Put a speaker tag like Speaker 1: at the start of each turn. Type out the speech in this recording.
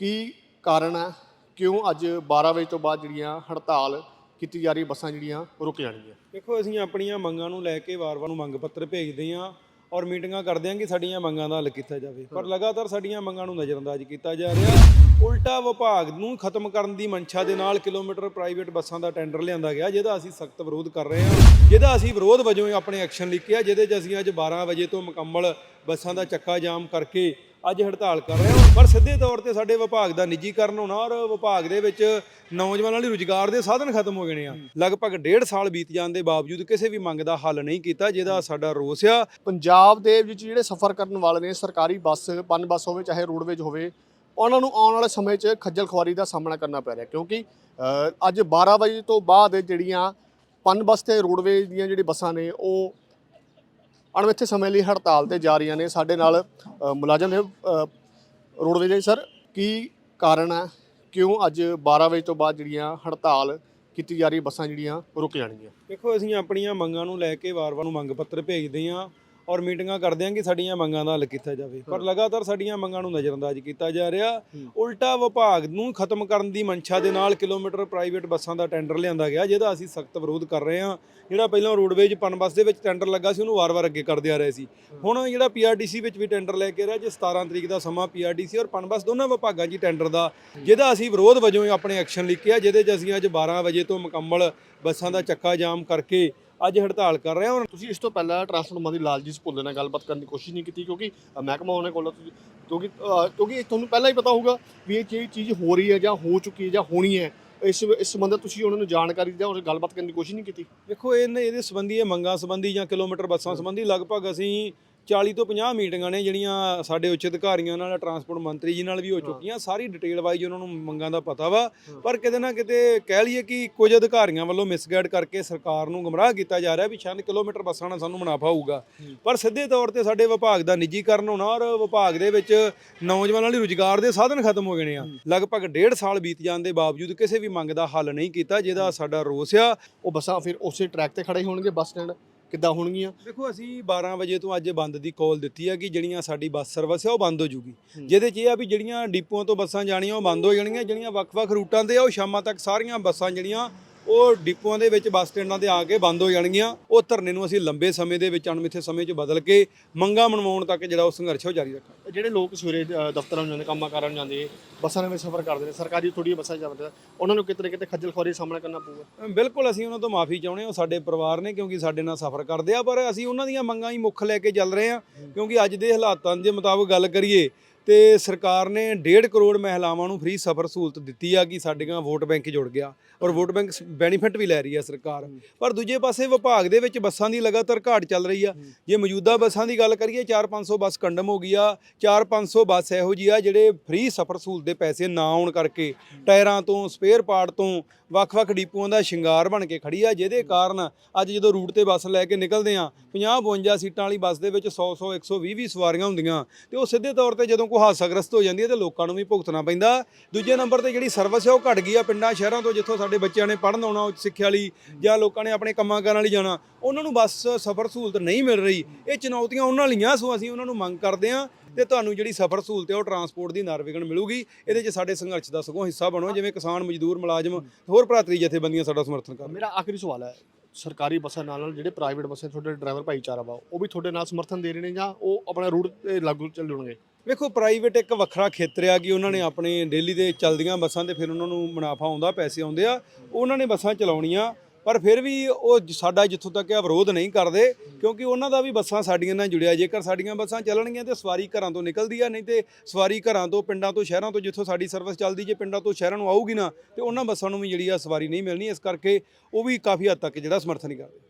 Speaker 1: ਕੀ ਕਾਰਨ ਹੈ? ਕਿਉਂ ਅੱਜ 12 ਵਜੇ ਤੋਂ ਬਾਅਦ ਜਿਹੜੀਆਂ ਹੜਤਾਲ ਕੀਤੀ ਜਾ ਰਹੀ ਬੱਸਾਂ ਜਿਹੜੀਆਂ ਰੁਕ ਜਾਣਗੀਆਂ?
Speaker 2: ਦੇਖੋ ਅਸੀਂ ਆਪਣੀਆਂ ਮੰਗਾਂ ਨੂੰ ਲੈ ਕੇ ਵਾਰ-ਵਾਰ ਨੂੰ ਮੰਗ ਪੱਤਰ ਭੇਜਦੇ ਹਾਂ ਔਰ ਮੀਟਿੰਗਾਂ ਕਰਦੇ ਹਾਂ ਕਿ ਸਾਡੀਆਂ ਮੰਗਾਂ ਦਾ ਹੱਲ ਕੀਤਾ ਜਾਵੇ। ਪਰ ਲਗਾਤਾਰ ਸਾਡੀਆਂ ਮੰਗਾਂ ਨੂੰ ਨਜ਼ਰਅੰਦਾਜ਼ ਕੀਤਾ ਜਾ ਰਿਹਾ। ਉਲਟਾ ਵਿਭਾਗ ਨੂੰ ਖਤਮ ਕਰਨ ਦੀ ਮਨਸ਼ਾ ਦੇ ਨਾਲ ਕਿਲੋਮੀਟਰ ਪ੍ਰਾਈਵੇਟ ਬੱਸਾਂ ਦਾ ਟੈਂਡਰ ਲਿਆਂਦਾ ਗਿਆ ਜਿਹਦਾ ਅਸੀਂ ਸਖਤ ਵਿਰੋਧ ਕਰ ਰਹੇ ਹਾਂ। ਜਿਹਦਾ ਅਸੀਂ ਵਿਰੋਧ ਵਜੋਂ ਆਪਣੇ ਐਕਸ਼ਨ ਲਿਖਿਆ ਜਿਹਦੇ 'ਚ ਅਸੀਂ ਅੱਜ 12 ਵਜੇ ਤੋਂ ਮੁਕੰਮਲ ਬੱਸਾਂ ਦਾ ਚੱਕਾ ਜਾਮ ਕਰਕੇ ਅੱਜ ਹੜਤਾਲ ਕਰ ਰਹੇ ਹਾਂ। ਪਰ ਸਿੱਧੇ ਤੌਰ ਤੇ ਸਾਡੇ ਵਿਭਾਗ ਦਾ ਨਿੱਜੀਕਰਨ ਹੋਣਾ ਔਰ ਵਿਭਾਗ ਦੇ ਵਿੱਚ ਨੌਜਵਾਨਾਂ ਲਈ ਰੁਜ਼ਗਾਰ ਦੇ ਸਾਧਨ ਖਤਮ ਹੋ ਗਏ ਆ। ਲਗਭਗ ਡੇਢ ਸਾਲ ਬੀਤ ਜਾਣ ਦੇ ਬਾਵਜੂਦ ਕਿਸੇ ਵੀ ਮੰਗ ਦਾ ਹੱਲ ਨਹੀਂ ਕੀਤਾ, ਜਿਹਦਾ ਸਾਡਾ ਰੋਸ ਆ।
Speaker 1: ਪੰਜਾਬ ਦੇ ਵਿੱਚ ਜਿਹੜੇ ਸਫ਼ਰ ਕਰਨ ਵਾਲੇ ਨੇ, ਸਰਕਾਰੀ ਬੱਸ ਪਨ ਬੱਸ ਹੋਵੇ, ਚਾਹੇ ਰੋਡਵੇਜ ਹੋਵੇ, ਉਹਨਾਂ ਨੂੰ ਆਉਣ ਵਾਲੇ ਸਮੇਂ 'ਚ ਖੱਜਲ ਖੁਆਰੀ ਦਾ ਸਾਹਮਣਾ ਕਰਨਾ ਪੈ ਰਿਹਾ ਕਿਉਂਕਿ ਅੱਜ 12 ਵਜੇ ਤੋਂ ਬਾਅਦ ਜਿਹੜੀਆਂ ਪਨ ਬੱਸ ਤੇ ਰੋਡਵੇਜ ਦੀਆਂ ਜਿਹੜੀ ਬੱਸਾਂ ਨੇ, ਉਹ ਅਣਮਿੱਥੇ ਸਮੇਂ ਲਈ ਹੜਤਾਲ ਤੇ ਜਾ ਰਹੀਆਂ ਨੇ। ਸਾਡੇ ਨਾਲ ਅ, ਮੁਲਾਜ਼ਮ ਨੇ ਅ, ਰੋਡਵੇਜ ਦੇ ਸਰ ਕੀ ਕਾਰਨ ਹੈ? ਕਿਉਂ ਅੱਜ 12 ਵਜੇ ਤੋਂ ਬਾਅਦ ਜਿਹੜੀਆਂ ਹੜਤਾਲ ਕੀਤੀ ਜਾ ਰਹੀ ਬੱਸਾਂ ਜਿਹੜੀਆਂ ਰੁਕ ਜਾਣਗੀਆਂ?
Speaker 2: ਦੇਖੋ ਅਸੀਂ ਆਪਣੀਆਂ ਮੰਗਾਂ ਨੂੰ ਲੈ ਕੇ ਵਾਰ-ਵਾਰ ਨੂੰ ਮੰਗ ਪੱਤਰ ਭੇਜਦੇ ਹਾਂ। ਔਰ ਮੀਟਿੰਗਾਂ ਕਰਦੇ ਹਾਂ ਕਿ ਸਾਡੀਆਂ ਮੰਗਾਂ ਦਾ ਹੱਲ ਕੀਤਾ ਜਾਵੇ। ਪਰ ਲਗਾਤਾਰ ਸਾਡੀਆਂ ਮੰਗਾਂ ਨੂੰ ਨਜ਼ਰਅੰਦਾਜ਼ ਕੀਤਾ ਜਾ ਰਿਹਾ। ਉਲਟਾ ਵਿਭਾਗ ਨੂੰ ਖਤਮ ਕਰਨ ਦੀ ਮਨਸ਼ਾ ਦੇ ਨਾਲ ਕਿਲੋਮੀਟਰ ਪ੍ਰਾਈਵੇਟ ਬੱਸਾਂ ਦਾ ਟੈਂਡਰ ਲਿਆਂਦਾ ਗਿਆ ਜਿਹਦਾ ਅਸੀਂ ਸਖਤ ਵਿਰੋਧ ਕਰ ਰਹੇ ਹਾਂ ਜਿਹੜਾ ਪਹਿਲਾਂ ਰੋਡਵੇਜ ਪਨ ਬੱਸ ਦੇ ਵਿੱਚ ਟੈਂਡਰ ਲੱਗਾ ਸੀ ਉਹਨੂੰ ਵਾਰ-ਵਾਰ ਅੱਗੇ ਕਰਦੇ ਆ ਰਹੇ ਸੀ। ਹੁਣ ਜਿਹੜਾ ਪੀਆਰਟੀਸੀ ਵਿੱਚ ਵੀ ਟੈਂਡਰ ਲੈ ਕੇ ਰਿਹਾ ਜੇ 17 ਤਰੀਕ ਦਾ ਸਮਾਂ ਪੀਆਰਟੀਸੀ ਔਰ ਪਨ ਬੱਸ ਦੋਨਾਂ ਵਿਭਾਗਾਂ 'ਚ ਟੈਂਡਰ ਦਾ ਜਿਹਦਾ ਅਸੀਂ ਵਿਰੋਧ ਵਜੋਂ ਆਪਣੇ ਐਕਸ਼ਨ ਲਿਖਿਆ ਜਿਹਦੇ 'ਚ ਅਸੀਂ ਅੱਜ 12 ਵਜੇ ਤੋਂ ਮੁਕੰਮਲ ਬੱਸਾਂ ਦਾ ਚੱਕਾ ਜਾਮ ਕਰਕੇ ਅੱਜ ਹੜਤਾਲ ਕਰ ਰਹੇ ਹਾਂ ਔਰ
Speaker 1: ਤੁਸੀਂ ਇਸ ਤੋਂ ਪਹਿਲਾਂ ਟਰਾਂਸਪੋਰਟ ਮੰਤਰੀ ਲਾਲਜੀਤ ਭੁੱਲਰ ਨਾਲ ਗੱਲਬਾਤ ਕਰਨ ਦੀ ਕੋਸ਼ਿਸ਼ ਨਹੀਂ ਕੀਤੀ ਕਿਉਂਕਿ ਮਹਿਕਮਾ ਉਹਨੇ ਕੋਲ ਤੁਸੀਂ ਕਿਉਂਕਿ ਕਿਉਂਕਿ ਤੁਹਾਨੂੰ ਪਹਿਲਾਂ ਹੀ ਪਤਾ ਹੋਊਗਾ ਵੀ ਇਹ ਚੀਜ਼ ਚੀਜ਼ ਹੋ ਰਹੀ ਹੈ ਜਾਂ ਹੋ ਚੁੱਕੀ ਹੈ ਜਾਂ ਹੋਣੀ ਹੈ। ਇਸ ਇਸ ਸੰਬੰਧਤ ਤੁਸੀਂ ਉਹਨਾਂ ਨੂੰ ਜਾਣਕਾਰੀ ਜਾਂ ਉਹਨਾਂ ਗੱਲਬਾਤ ਕਰਨ ਦੀ ਕੋਸ਼ਿਸ਼ ਨਹੀਂ ਕੀਤੀ?
Speaker 2: ਦੇਖੋ ਇਹਨੇ ਇਹਦੇ ਸੰਬੰਧੀ ਇਹ ਮੰਗਾਂ ਸੰਬੰਧੀ ਜਾਂ ਕਿਲੋਮੀਟਰ ਬੱਸਾਂ ਸੰਬੰਧੀ ਲਗਭਗ ਅਸੀਂ 40 ਤੋਂ 50 ਮੀਟਿੰਗਾਂ ਨੇ ਜਿਹੜੀਆਂ ਸਾਡੇ ਉੱਚ ਅਧਿਕਾਰੀਆਂ ਨਾਲ ਟਰਾਂਸਪੋਰਟ ਮੰਤਰੀ ਜੀ ਨਾਲ ਵੀ ਹੋ ਚੁੱਕੀਆਂ। ਸਾਰੀ ਡਿਟੇਲ ਵਾਈਜ਼ ਉਹਨਾਂ ਨੂੰ ਮੰਗਾਂ ਦਾ ਪਤਾ ਵਾ। ਪਰ ਕਿਤੇ ਨਾ ਕਿਤੇ ਕਹਿ ਲਈਏ ਕਿ ਕੁਝ ਅਧਿਕਾਰੀਆਂ ਵੱਲੋਂ ਮਿਸਗਾਈਡ ਕਰਕੇ ਸਰਕਾਰ ਨੂੰ ਗੁੰਮਰਾਹ ਕੀਤਾ ਜਾ ਰਿਹਾ ਵੀ ਸ਼ਾਇਦ ਕਿਲੋਮੀਟਰ ਬੱਸਾਂ ਨਾਲ ਸਾਨੂੰ ਮੁਨਾਫਾ ਹੋਊਗਾ। ਪਰ ਸਿੱਧੇ ਤੌਰ ਤੇ ਸਾਡੇ ਵਿਭਾਗ ਦਾ ਨਿੱਜੀਕਰਨ ਹੋਣਾ ਔਰ ਵਿਭਾਗ ਦੇ ਵਿੱਚ ਨੌਜਵਾਨਾਂ ਲਈ ਰੁਜ਼ਗਾਰ ਦੇ ਸਾਧਨ ਖਤਮ ਹੋ ਗਏ ਆ। ਲਗਭਗ ਡੇਢ ਸਾਲ ਬੀਤ ਜਾਣ ਦੇ ਬਾਵਜੂਦ ਕਿਸੇ ਵੀ ਮੰਗ ਦਾ ਹੱਲ ਨਹੀਂ ਕੀਤਾ ਜਿਹਦਾ ਸਾਡਾ ਰੋਸ ਆ।
Speaker 1: ਉਹ ਬੱਸਾਂ ਫਿਰ ਉਸੇ ਟਰੈਕ ਤੇ ਖੜੇ ਹੋਣਗੇ ਬੱਸ ਸਟੈਂਡ? ਕਿੱਦਾਂ ਹੋਣਗੀਆਂ?
Speaker 2: ਦੇਖੋ ਅਸੀਂ 12 ਵਜੇ ਤੋਂ ਅੱਜ ਬੰਦ ਦੀ ਕਾਲ ਦਿੱਤੀ ਹੈ ਕਿ ਜਿਹੜੀਆਂ ਸਾਡੀ ਬੱਸ ਸਰਵਿਸ ਹੈ ਉਹ ਬੰਦ ਹੋ ਜੂਗੀ। ਜਿਹਦੇ 'ਚ ਇਹ ਆ ਵੀ ਜਿਹੜੀਆਂ ਡਿਪੂਆਂ ਤੋਂ ਬੱਸਾਂ ਜਾਣੀਆਂ ਉਹ ਬੰਦ ਹੋ ਜਾਣਗੀਆਂ ਜਿਹੜੀਆਂ ਵੱਖ-ਵੱਖ ਰੂਟਾਂ ਤੇ ਆ ਉਹ ਸ਼ਾਮਾਂ ਤੱਕ ਸਾਰੀਆਂ ਬੱਸਾਂ ਜਿਹੜੀਆਂ ਉਹ ਡਿਪੂਆਂ ਦੇ ਵਿੱਚ ਬੱਸ ਸਟੈਂਡਾਂ ਤੇ ਆ ਕੇ ਬੰਦ ਹੋ ਜਾਣਗੀਆਂ। ਉਹ ਧਰਨੇ ਨੂੰ ਅਸੀਂ ਲੰਬੇ ਸਮੇਂ ਦੇ ਵਿੱਚ ਅਣਮਿੱਥੇ ਸਮੇਂ 'ਚ ਬਦਲ ਕੇ ਮੰਗਾਂ ਮਨਵਾਉਣ ਤੱਕ ਜਿਹੜਾ ਉਹ ਸੰਘਰਸ਼ ਉਹ ਜਾਰੀ ਰੱਖਾਂਗੇ।
Speaker 1: ਜਿਹੜੇ ਲੋਕ ਸਵੇਰੇ ਅ, ਦਫ਼ਤਰਾਂ ਨੂੰ ਜਾਂਦੇ ਕੰਮਾਂ ਕਾਰਾਂ ਨੂੰ ਜਾਂਦੇ ਬੱਸਾਂ ਦੇ ਵਿੱਚ ਸਫ਼ਰ ਕਰਦੇ ਨੇ ਸਰਕਾਰੀ ਥੋੜ੍ਹੀਆਂ ਬੱਸਾਂ ਜਾਂਦੇ ਉਹਨਾਂ ਨੂੰ ਕਿਤੇ ਨਾ ਕਿਤੇ ਖੱਜਲ ਖੁਆਰੀ ਦਾ ਸਾਹਮਣਾ ਕਰਨਾ ਪਊਗਾ।
Speaker 2: ਬਿਲਕੁਲ ਅਸੀਂ ਉਹਨਾਂ ਤੋਂ ਮਾਫੀ ਚਾਹੁੰਦੇ ਹਾਂ ਉਹ ਸਾਡੇ ਪਰਿਵਾਰ ਨੇ ਕਿਉਂਕਿ ਸਾਡੇ ਨਾਲ ਸਫ਼ਰ ਕਰਦੇ ਆ ਪਰ ਅਸੀਂ ਉਹਨਾਂ ਦੀਆਂ ਮੰਗਾਂ ਹੀ ਮੁੱਖ ਲੈ ਕੇ ਚੱਲ ਰਹੇ ਹਾਂ। ਕਿਉਂਕਿ ਅੱਜ ਦੇ ਹਾਲਾਤਾਂ ਦੇ ਮੁਤਾਬਕ ਗੱਲ ਕਰੀਏ ਤੇ ਸਰਕਾਰ ਨੇ 1.5 ਕਰੋੜ ਮਹਿਲਾਵਾਂ ਨੂੰ ਫ੍ਰੀ ਸਫ਼ਰ ਸਹੂਲਤ ਦਿੱਤੀ ਆ ਕਿ ਸਾਡੀਆਂ ਵੋਟ ਬੈਂਕ ਜੁੜ ਗਿਆ ਔਰ ਵੋਟ ਬੈਂਕ ਬੈਨੀਫਿਟ ਵੀ ਲੈ ਰਹੀ ਆ ਸਰਕਾਰ। ਪਰ ਦੂਜੇ ਪਾਸੇ ਵਿਭਾਗ ਦੇ ਵਿੱਚ ਬੱਸਾਂ ਦੀ ਲਗਾਤਾਰ ਘਾਟ ਚੱਲ ਰਹੀ ਆ। ਜੇ ਮੌਜੂਦਾ ਬੱਸਾਂ ਦੀ ਗੱਲ ਕਰੀਏ 4-500 ਬੱਸ ਕੰਡਮ ਹੋ ਗਈ ਆ। 4-500 ਬੱਸ ਇਹੋ ਜੀ ਆ ਜਿਹੜੇ ਫ੍ਰੀ ਸਫ਼ਰ ਸਹੂਲਤ ਦੇ ਪੈਸੇ ਨਾ ਆਉਣ ਕਰਕੇ ਟਾਇਰਾਂ ਤੋਂ ਸਪੇਅਰ ਪਾਰਟ ਤੋਂ ਵੱਖ-ਵੱਖ ਡਿਪੂਆਂ ਦਾ ਸ਼ਿੰਗਾਰ ਬਣ ਕੇ ਖੜੀ ਆ ਜਿਹਦੇ ਕਾਰਨ ਅੱਜ ਜਦੋਂ ਰੂਟ ਤੇ ਬੱਸ ਲੈ ਕੇ ਨਿਕਲਦੇ ਆ 50-52 ਸੀਟਾਂ ਵਾਲੀ ਬੱਸ ਦੇ ਵਿੱਚ 100-100 120 ਵੀ ਸਵਾਰੀਆਂ ਹੁੰਦੀਆਂ ਤੇ ਉਹ ਸਿੱਧੇ ਤੌਰ ਤੇ ਜਦੋਂ ਉਹ ਹਾਦਸਾਗ੍ਰਸਤ ਹੋ ਜਾਂਦੀ ਹੈ ਤੇ ਲੋਕਾਂ ਨੂੰ ਵੀ ਭੁਗਤਣਾ ਪੈਂਦਾ। ਦੂਜੇ ਨੰਬਰ ਤੇ ਜਿਹੜੀ ਸਰਵਿਸ ਹੈ ਉਹ ਘਟ ਗਈ ਆ ਪਿੰਡਾਂ, ਸ਼ਹਿਰਾਂ ਤੋਂ, ਜਿੱਥੋਂ ਸਾਡੇ ਬੱਚਿਆਂ ਨੇ ਪੜ੍ਹਨ ਆਉਣਾ, ਉੱਚ ਸਿੱਖਿਆ ਲਈ ਜਾਂ ਲੋਕਾਂ ਨੇ ਆਪਣੇ ਕੰਮਾਂ ਕਾਰਾਂ ਲਈ ਜਾਣਾ, ਉਹਨਾਂ ਨੂੰ ਬੱਸ ਸਫ਼ਰ ਸਹੂਲਤ ਨਹੀਂ ਮਿਲ ਰਹੀ। ਇਹ ਚੁਣੌਤੀਆਂ ਉਹਨਾਂ ਲਈਆਂ, ਸੋ ਅਸੀਂ ਉਹਨਾਂ ਨੂੰ ਮੰਗ ਕਰਦੇ ਹਾਂ ਤੇ ਤੁਹਾਨੂੰ ਜਿਹੜੀ ਸਫ਼ਰ ਸਹੂਲਤ ਹੈ ਉਹ ਟਰਾਂਸਪੋਰਟ ਦੀ ਨਰਵਿਗਣ ਮਿਲੂਗੀ। ਇਹਦੇ 'ਚ ਸਾਡੇ ਸੰਘਰਸ਼ ਦਾ ਸਗੋਂ ਹਿੱਸਾ ਬਣੋ, ਜਿਵੇਂ ਕਿਸਾਨ, ਮਜ਼ਦੂਰ, ਮੁਲਾਜ਼ਮ, ਹੋਰ ਭਰਾਤਰੀ ਜਥੇਬੰਦੀਆਂ ਸਾਡਾ ਸਮਰਥਨ ਕਰਨ
Speaker 1: ਮੇਰਾ ਆਖਰੀ ਸਵਾਲ ਹੈ, ਸਰਕਾਰੀ ਬੱਸਾਂ ਨਾਲ ਨਾਲ ਜਿਹੜੇ ਪ੍ਰਾਈਵੇਟ ਬੱਸਾਂ, ਤੁਹਾਡੇ ਡਰਾਈਵਰ ਭਾਈਚਾਰਾ ਵਾ, ਉਹ ਵੀ ਤੁਹਾਡੇ ਨਾਲ ਸਮਰਥਨ ਦੇ ਰਹੇ ਨੇ ਜਾਂ ਉਹ ਆਪਣਾ ਰੂਟ ਤੇ ਲਾਗੂ ਚੱਲਣਗੇ?
Speaker 2: ਵੇਖੋ ਪ੍ਰਾਈਵੇਟ ਇੱਕ ਵੱਖਰਾ ਖੇਤਰ ਆ ਕਿ ਉਹਨਾਂ ਨੇ ਆਪਣੇ ਡੇਲੀ ਦੇ ਚੱਲਦੀਆਂ ਬੱਸਾਂ ਤੇ ਫਿਰ ਉਹਨਾਂ ਨੂੰ ਮੁਨਾਫਾ ਆਉਂਦਾ, ਪੈਸੇ ਆਉਂਦੇ ਆ। ਉਹਨਾਂ ਨੇ ਬੱਸਾਂ ਚਲਾਉਣੀਆਂ, ਪਰ ਫਿਰ ਵੀ ਉਹ ਸਾਡਾ ਜਿੱਥੋਂ ਤੱਕ ਆ ਵਿਰੋਧ ਨਹੀਂ ਕਰਦੇ, ਕਿਉਂਕਿ ਉਹਨਾਂ ਦਾ ਵੀ ਬੱਸਾਂ ਸਾਡੀਆਂ ਨਾਲ ਜੁੜਿਆ। ਜੇਕਰ ਸਾਡੀਆਂ ਬੱਸਾਂ ਚੱਲਣਗੀਆਂ ਤੇ ਸਵਾਰੀ ਘਰਾਂ ਤੋਂ ਨਿਕਲਦੀ ਆ, ਨਹੀਂ ਤੇ ਸਵਾਰੀ ਘਰਾਂ ਤੋਂ, ਪਿੰਡਾਂ ਤੋਂ, ਸ਼ਹਿਰਾਂ ਤੋਂ ਜਿੱਥੋਂ ਸਾਡੀ ਸਰਵਿਸ ਚੱਲਦੀ, ਜੇ ਪਿੰਡਾਂ ਤੋਂ, ਸ਼ਹਿਰਾਂ ਨੂੰ ਆਊਗੀ ਨਾ, ਤੇ ਉਹਨਾਂ ਬੱਸਾਂ ਨੂੰ ਵੀ ਜਿਹੜੀ ਆ ਸਵਾਰੀ ਨਹੀਂ ਮਿਲਣੀ। ਇਸ ਕਰਕੇ ਉਹ ਵੀ ਕਾਫੀ ਹੱਦ ਤੱਕ ਜਿਹੜਾ ਸਮਰਥਨ ਹੀ ਕਰਦੇ।